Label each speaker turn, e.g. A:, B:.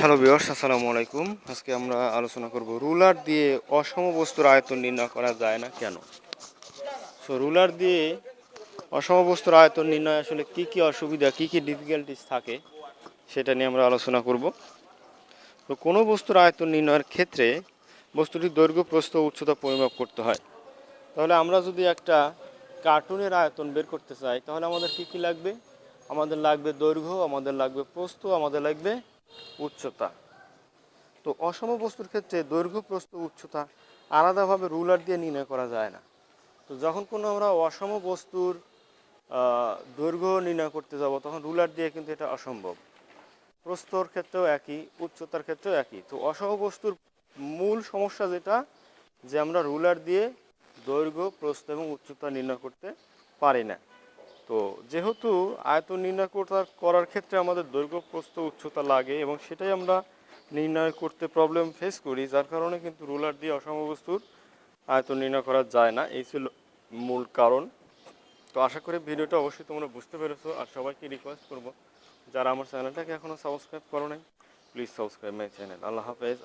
A: Hello বিয়র্স আসসালামু আলাইকুম। আজকে আমরা আলোচনা করব রুলার দিয়ে অসম বস্তুর আয়তন নির্ণয় করা যায় না কেন? সো রুলার দিয়ে অসম বস্তুর আয়তন নির্ণয় আসলে কি কি অসুবিধা, কি কি ডিফিকাল্টিস থাকে সেটা নিয়ে আমরা আলোচনা করব। তো কোনো বস্তুর আয়তন নির্ণয়ের ক্ষেত্রে বস্তুটির দৈর্ঘ্য, প্রস্থ, উচ্চতা পরিমাপ করতে হয়। তাহলে আমরা যদি একটা কার্টুনের আয়তন বের করতে চাই, তাহলে আমাদের কি কি লাগবে? আমাদের লাগবে দৈর্ঘ্য, আমাদের লাগবে প্রস্থ, আমাদের লাগবে উচ্চতা। তো অসম বস্তুর ক্ষেত্রে দৈর্ঘ্য, প্রস্থ, উচ্চতা আলাদাভাবে রুলার দিয়ে নির্ণয় করা যায় না। তো যখন কোনো আমরা অসম বস্তুর দৈর্ঘ্য নির্ণয় করতে যাব, তখন রুলার দিয়ে কিন্তু এটা অসম্ভব। প্রস্তর ক্ষেত্রেও একই, উচ্চতার ক্ষেত্রেও একই। তো অসম বস্তুর মূল সমস্যা যেটা, যে আমরা রুলার দিয়ে দৈর্ঘ্য, প্রস্থ এবং উচ্চতা নির্ণয় করতে পারি না। তো যেহেতু আয়তন নির্ণয় করার করার ক্ষেত্রে আমাদের দৈর্ঘ্য, প্রস্থ, উচ্চতা লাগে এবং সেটাই আমরা নির্ণয় করতে প্রবলেম ফেস করি, যার কারণে কিন্তু রুলার দিয়ে অসম বস্তুর আয়তন নির্ণয় করা যায় না। এই ছিল মূল কারণ। তো আশা করি ভিডিওটা অবশ্যই তোমরা বুঝতে পেরেছ। আর সবাইকে রিকোয়েস্ট করব, যারা আমার চ্যানেলটাকে এখনও সাবস্ক্রাইব করো নাই প্লিজ সাবস্ক্রাইব মাই চ্যানেল আল্লাহ হাফেজ।